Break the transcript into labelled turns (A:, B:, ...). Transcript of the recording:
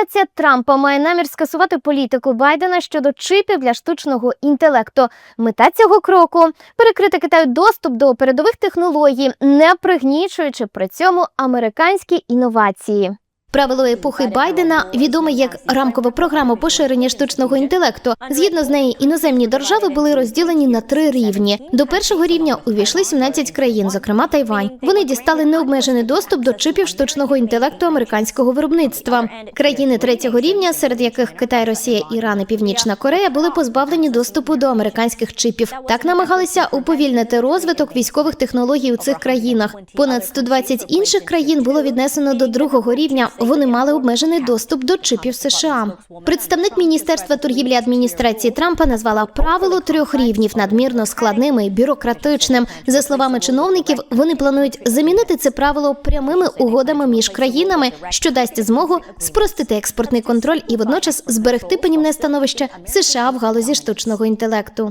A: Адміністрація Трампа має намір скасувати політику Байдена щодо чипів для штучного інтелекту. Мета цього кроку перекрити Китаю доступ до передових технологій, не пригнічуючи при цьому американські інновації. Правило епохи Байдена відоме як рамкова програма поширення штучного інтелекту. Згідно з нею, іноземні держави були розділені на три рівні. До першого рівня увійшли 17 країн, зокрема Тайвань. Вони дістали необмежений доступ до чипів штучного інтелекту американського виробництва. Країни третього рівня, серед яких Китай, Росія, Іран і Північна Корея, були позбавлені доступу до американських чипів. Так намагалися уповільнити розвиток військових технологій у цих країнах. Понад 120 інших країн було віднесено до другого рівня. Вони мали обмежений доступ до чипів США. Представник міністерства торгівлі адміністрації Трампа назвала правило трьох рівнів надмірно складним і бюрократичним. За словами чиновників, вони планують замінити це правило прямими угодами між країнами, що дасть змогу спростити експортний контроль і водночас зберегти панівне становище США в галузі штучного інтелекту.